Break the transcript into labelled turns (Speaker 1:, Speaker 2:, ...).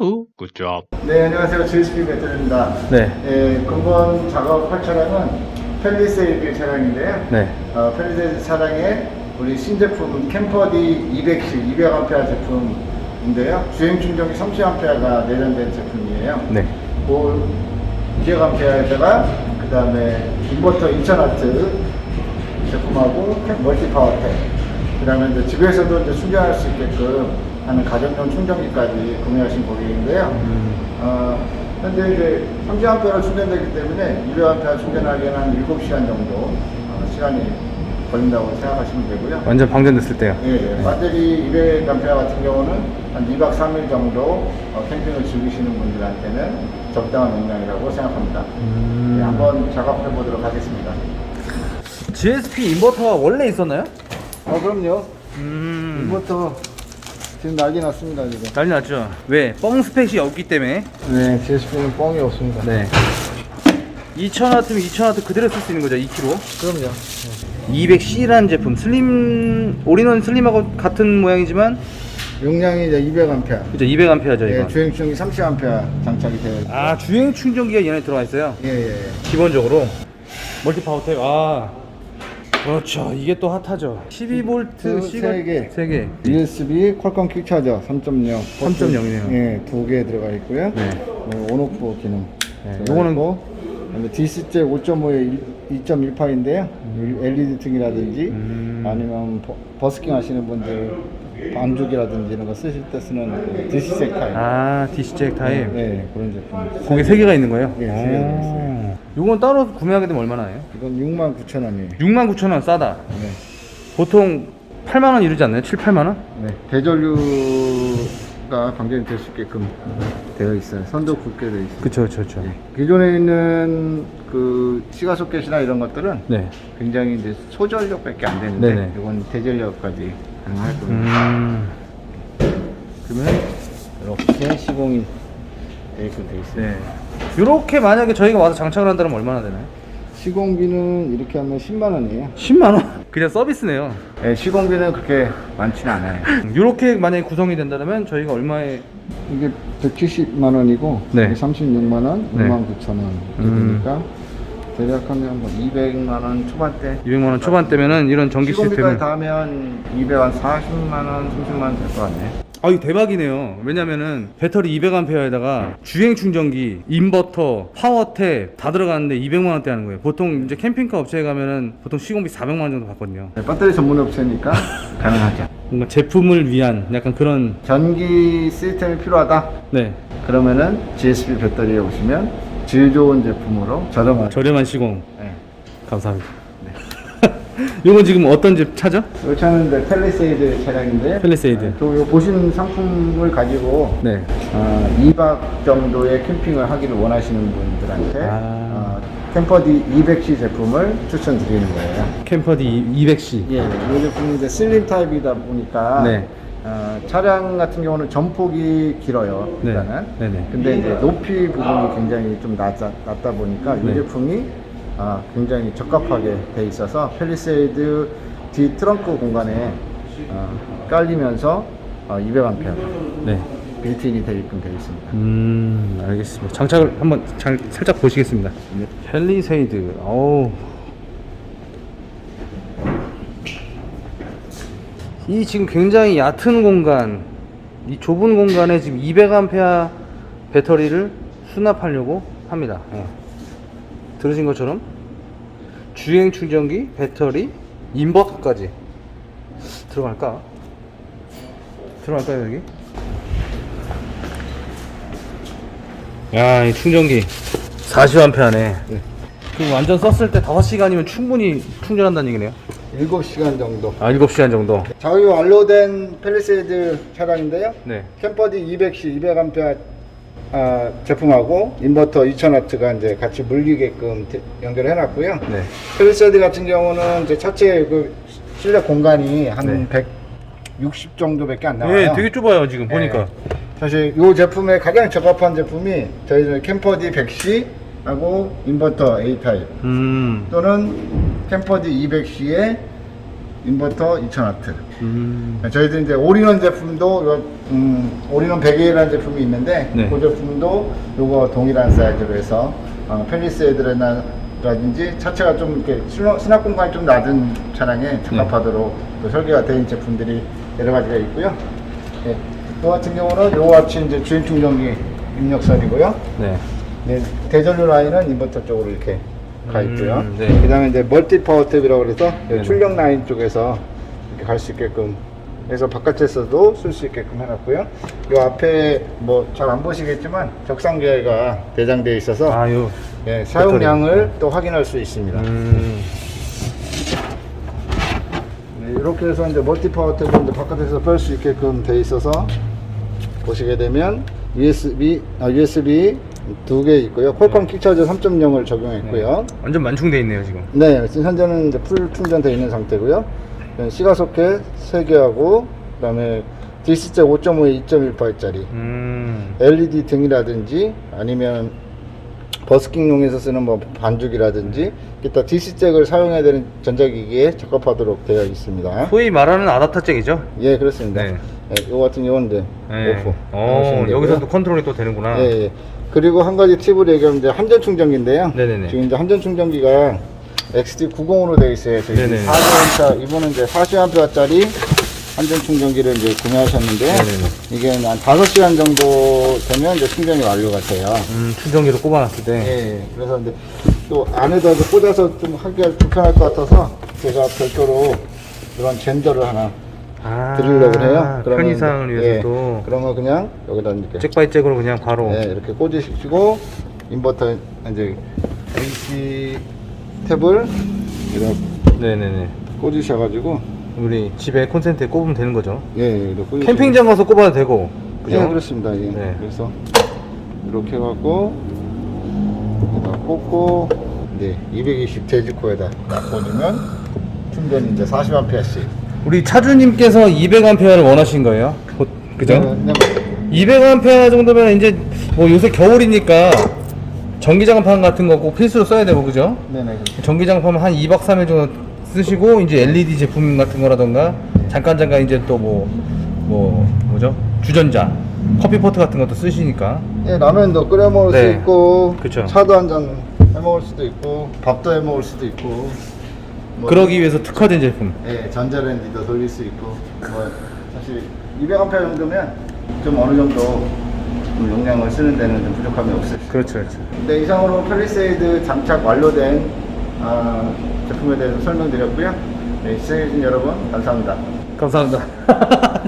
Speaker 1: Woohoo! Good job.
Speaker 2: 네, 안녕하세요. GSP 배터리입니다.
Speaker 3: 네.
Speaker 2: 예, 근본 작업 할 차량은 펠리세이드 차량인데요.
Speaker 3: 네.
Speaker 2: 어, 펠리세이드 차량에 우리 신제품 캠퍼디 210, 200A 제품인데요. 주행 충전기 30A가 내장된 제품이에요.
Speaker 3: 네.
Speaker 2: 그 200A에다가 그 다음에 인버터 2000W 제품하고 멀티파워팩 그 다음에 이제 집에서도 이제 충전할 수 있게끔 하는 가정용 충전기까지 구매하신 고객인데요. 어, 현재 이제 30A로 충전되기 때문에 200A 충전하기에는 한 7시간 정도 어, 시간이 걸린다고 생각하시면 되고요.
Speaker 3: 완전 방전됐을 때요.
Speaker 2: 예, 예. 배터리 200A 같은 경우는 한 2박 3일 정도 어, 캠핑을 즐기시는 분들한테는 적당한 용량이라고 생각합니다.
Speaker 3: 음.
Speaker 2: 예, 한번 작업해 보도록 하겠습니다.
Speaker 3: GSP 인버터가 원래 있었나요?
Speaker 2: 어, 그럼요.
Speaker 3: 음.
Speaker 2: 인버터 지금 난리 났습니다, 지금.
Speaker 3: 난리 났죠. 왜? 뻥 스펙이 없기 때문에.
Speaker 2: 네, GSP는 뻥이 없습니다.
Speaker 3: 네. 2000W면 2000W 그대로 쓸 수 있는 거죠, 2kg.
Speaker 2: 그럼요.
Speaker 3: 200C라는 제품, 슬림, 올인원 슬림하고 같은 모양이지만,
Speaker 2: 용량이 이제 200A.
Speaker 3: 그죠, 200A죠,
Speaker 2: 예,
Speaker 3: 이거.
Speaker 2: 주행 중이 30A 장착이 되어 있고.
Speaker 3: 아, 주행 충전기가 얘네 들어가 있어요.
Speaker 2: 예, 예, 예.
Speaker 3: 기본적으로. 멀티 파워텍, 아. 그렇죠. 이게 또 핫하죠. 12V
Speaker 2: 그세 개.
Speaker 3: 3개.
Speaker 2: USB 퀄컴 퀵 차저 3.0.
Speaker 3: 3.0 이네요.
Speaker 2: 예, 두 개 들어가 있고요.
Speaker 3: 네.
Speaker 2: 어, 온오프 기능.
Speaker 3: 네,
Speaker 2: 요거는 뭐 DC잭 5.5에 2.18인데요. LED 등이라든지
Speaker 3: 음.
Speaker 2: 아니면 버, 버스킹 하시는 분들 반죽이라든지 이런 거 쓰실 때 쓰는 그 DC잭 타입.
Speaker 3: 아, DC잭 타입.
Speaker 2: 네, 그런 제품.
Speaker 3: 거기 세 개가 있는 거예요?
Speaker 2: 예, 세 개가
Speaker 3: 아. 요건 따로 구매하게 되면 얼마나 해요?
Speaker 2: 이건 69,000원이에요.
Speaker 3: 69,000원 싸다.
Speaker 2: 네.
Speaker 3: 보통 8만 원 이르지 않나요? 7, 8만 원?
Speaker 2: 네. 대전류 가 방전이 될수 있게끔 되어 있어요. 선도 굵게 되어 있어요.
Speaker 3: 그쵸, 그쵸, 그쵸.
Speaker 2: 기존에 있는 그 시가소켓이나 이런 것들은
Speaker 3: 네.
Speaker 2: 굉장히 이제 소전력밖에 안 되는데
Speaker 3: 네네.
Speaker 2: 이건 대전력까지 가능할 겁니다.
Speaker 3: 음.
Speaker 2: 그러면 이렇게 시공이 되게끔 되어 있어요.
Speaker 3: 네. 요렇게 만약에 저희가 와서 장착을 한다면 얼마나 되나요?
Speaker 2: 시공비는 이렇게 하면 10만 원이에요.
Speaker 3: 10만 원. 그냥 서비스네요.
Speaker 2: 네, 시공비는 그렇게 많지는 않아요.
Speaker 3: 요렇게 만약에 구성이 된다면 저희가 얼마에
Speaker 2: 이게 170만 원이고
Speaker 3: 네.
Speaker 2: 이게 36만 원,
Speaker 3: 네.
Speaker 2: 5만 9천 원 이렇게
Speaker 3: 음.
Speaker 2: 되니까 대략 하면 뭐 200만 원 초반대
Speaker 3: 200만 원 초반대면은 이런 전기
Speaker 2: 시공비까지
Speaker 3: 시스템을
Speaker 2: 다 하면 200한 40만 원, 30만 원 될 것 같네.
Speaker 3: 아, 이거 대박이네요. 왜냐면은 배터리 200A에다가 주행 충전기, 인버터, 파워탭 다 들어가는데 200만 원대 하는 거예요. 보통 이제 캠핑카 업체에 가면은 보통 시공비 400만 원 정도 받거든요.
Speaker 2: 네, 배터리 전문 업체니까 가능하죠.
Speaker 3: 뭔가 제품을 위한 약간 그런
Speaker 2: 전기 시스템이 필요하다.
Speaker 3: 네
Speaker 2: 그러면은 GSP 배터리에 오시면 질 좋은 제품으로 저렴한.
Speaker 3: 저렴한 시공
Speaker 2: 네.
Speaker 3: 감사합니다. 이건 지금 어떤 집 차죠?
Speaker 2: 이 차는 이제 펠리세이드 차량인데.
Speaker 3: 펠리세이드.
Speaker 2: 네, 또요 보신 상품을 가지고
Speaker 3: 네.
Speaker 2: 어, 2박 정도의 캠핑을 하기를 원하시는 분들한테
Speaker 3: 아.
Speaker 2: 어, 캠퍼디 200C 제품을 추천드리는 거예요.
Speaker 3: 캠퍼디 200C.
Speaker 2: 예, 이 제품이 이제 슬림 타입이다 보니까
Speaker 3: 네.
Speaker 2: 어, 차량 같은 경우는 전폭이 길어요.
Speaker 3: 네.
Speaker 2: 일단은.
Speaker 3: 네네.
Speaker 2: 근데 이제 높이 부분이 굉장히 좀 낮아, 낮다 보니까
Speaker 3: 네.
Speaker 2: 이 제품이 아, 굉장히 적합하게 돼 있어서 펠리세이드 뒤 트렁크 공간에 어, 깔리면서 어, 200A
Speaker 3: 네.
Speaker 2: 빌트인이 되게끔 되어 있습니다.
Speaker 3: 음 알겠습니다. 장착을 한번 잘, 살짝 보시겠습니다.
Speaker 2: 네.
Speaker 3: 펠리세이드. 어우. 이 지금 굉장히 얕은 공간, 이 좁은 공간에 지금 200A 배터리를 수납하려고 합니다. 예. 들으신 것처럼 주행 충전기, 배터리, 인버터까지 들어갈까? 들어갈까요 여기? 야, 이 충전기 40A네.
Speaker 2: 네.
Speaker 3: 그럼 완전 썼을 때 5시간이면 충분히 충전한다는 얘기네요.
Speaker 2: 7시간 정도.
Speaker 3: 아, 7시간 정도.
Speaker 2: 자유 완료된 펠리세이드 차량인데요.
Speaker 3: 네.
Speaker 2: 캠퍼디 200C 200A 아, 제품하고 인버터 2000W가 이제 같이 물리게끔 대- 연결해 놨고요.
Speaker 3: 네.
Speaker 2: 펠리세이드 같은 경우는 이제 차체 그 실내 공간이 한
Speaker 3: 네.
Speaker 2: 160 정도밖에 안 나와요.
Speaker 3: 예, 되게 좁아요, 지금 보니까.
Speaker 2: 사실 이 제품에 가장 적합한 제품이 저희 캠퍼디 100C하고 인버터 A 타입
Speaker 3: 음.
Speaker 2: 또는 캠퍼디 200C에 인버터 2000W.
Speaker 3: 음.
Speaker 2: 저희들 이제 올인원 제품도 요, 음, 올인원 100A라는 제품이 있는데
Speaker 3: 네.
Speaker 2: 그 제품도 요거 동일한 사이즈로 해서 어, 펠리세이드라든지 차체가 좀 이렇게 수납, 공간이 좀 낮은 차량에 적합하도록 또 설계가 된 제품들이 여러 가지가 있고요. 예. 이 같은 경우는 요거 같이 이제 주행 충전기 입력선이고요.
Speaker 3: 네.
Speaker 2: 네, 대전류 라인은 인버터 쪽으로 이렇게 가 있고요.
Speaker 3: 음, 네.
Speaker 2: 그 다음에 이제 멀티 파워 탭이라고 그래서
Speaker 3: 네네.
Speaker 2: 출력 라인 쪽에서 이렇게 갈 수 있게끔 해서 바깥에서도 쓸 수 있게끔 해놨고요. 이 앞에 뭐 잘 안 보시겠지만 적상계가 대장되어 있어서
Speaker 3: 아, 요.
Speaker 2: 예, 사용량을
Speaker 3: 네.
Speaker 2: 또 확인할 수 있습니다.
Speaker 3: 음.
Speaker 2: 네, 이렇게 해서 이제 멀티 파워 탭을 이제 바깥에서 뺄 수 있게끔 돼 있어서 보시게 되면 USB 아, USB 두 개 있고요. 퀄컴 킥차저 3.0을 적용했고요.
Speaker 3: 완전 만충돼 있네요, 지금.
Speaker 2: 네, 지금 현재는 이제 풀 충전되어 있는 상태고요. 시가 소켓 3개하고 그다음에 DC잭 5.5에 2.1파이짜리
Speaker 3: 음.
Speaker 2: LED 등이라든지 아니면 버스킹용에서 쓰는 뭐 반죽이라든지 기타 DC잭을 사용해야 되는 전자기기에 적합하도록 되어 있습니다.
Speaker 3: 소위 말하는 아답터잭이죠?
Speaker 2: 예, 그렇습니다.
Speaker 3: 네.
Speaker 2: 네, 이거 같은 경우는 이제
Speaker 3: 네.
Speaker 2: 오프.
Speaker 3: 어,
Speaker 2: 하시면 되고요.
Speaker 3: 여기서도 컨트롤이 또 되는구나.
Speaker 2: 예, 예. 그리고 한 가지 팁을 얘기하면 이제 한전 충전기인데요.
Speaker 3: 네네네.
Speaker 2: 지금 이제 한전 충전기가 XT90으로 되어 있어요. 저희
Speaker 3: 네네네.
Speaker 2: 40A, 이번은 이제 40A짜리 한전 충전기를 이제 구매하셨는데요.
Speaker 3: 네네네.
Speaker 2: 이게 한 5시간 정도 되면 이제 충전이 완료가 돼요.
Speaker 3: 음, 충전기로 꼽아놨을 때.
Speaker 2: 예, 예. 그래서 이제 또 안에다 이제 꽂아서 좀 하기가 불편할 것 같아서 제가 별도로 그런 젠더를 하나
Speaker 3: 아,
Speaker 2: 드리려고 해요. 그러면
Speaker 3: 편의상을
Speaker 2: 이제,
Speaker 3: 위해서
Speaker 2: 예,
Speaker 3: 또
Speaker 2: 그러면 그냥 여기다 이렇게
Speaker 3: 잭바이잭으로 그냥 바로.
Speaker 2: 네, 이렇게 꽂으시고 인버터 이제 AC 탭을 이렇게
Speaker 3: 네네네.
Speaker 2: 꽂으셔가지고
Speaker 3: 우리 집에 콘센트에 꼽으면 되는 거죠.
Speaker 2: 예, 예, 이렇게
Speaker 3: 캠핑장 가서 꼽아도 되고. 그죠?
Speaker 2: 예, 그렇습니다. 예.
Speaker 3: 네.
Speaker 2: 그래서 이렇게 해갖고 여기다 꽂고 네, 220 돼지코에다 딱 꽂으면 충전이 이제 40A씩.
Speaker 3: 우리 차주님께서 200A를 원하신 거예요? 보- 그죠?
Speaker 2: 네, 네,
Speaker 3: 200A 정도면 이제 뭐 요새 겨울이니까 전기장판 같은 거 꼭 필수로 써야 되고 그죠?
Speaker 2: 네, 네. 그렇죠.
Speaker 3: 전기장판 한 2박 3일 정도 쓰시고 이제 LED 제품 같은 거라던가 잠깐 잠깐 이제 또 뭐 뭐 뭐죠? 주전자, 커피 포트 같은 것도 쓰시니까
Speaker 2: 예, 라면도 끓여 먹을
Speaker 3: 네.
Speaker 2: 수 있고,
Speaker 3: 그쵸.
Speaker 2: 차도 한 잔 해 먹을 수도 있고, 밥도 해 먹을 수도 있고, 뭐,
Speaker 3: 그러기 위해서 특화된 제품.
Speaker 2: 예, 전자레인지도 돌릴 수 있고, 뭐 사실 200A 정도면 좀 어느 정도 좀 용량을 쓰는 데는 좀 부족함이 없을 수.
Speaker 3: 그렇죠, 그렇죠.
Speaker 2: 네, 이상으로 펠리세이드 장착 완료된 아, 제품에 대해서 설명드렸고요. 네, 시청해주신 여러분 감사합니다.
Speaker 3: 감사합니다.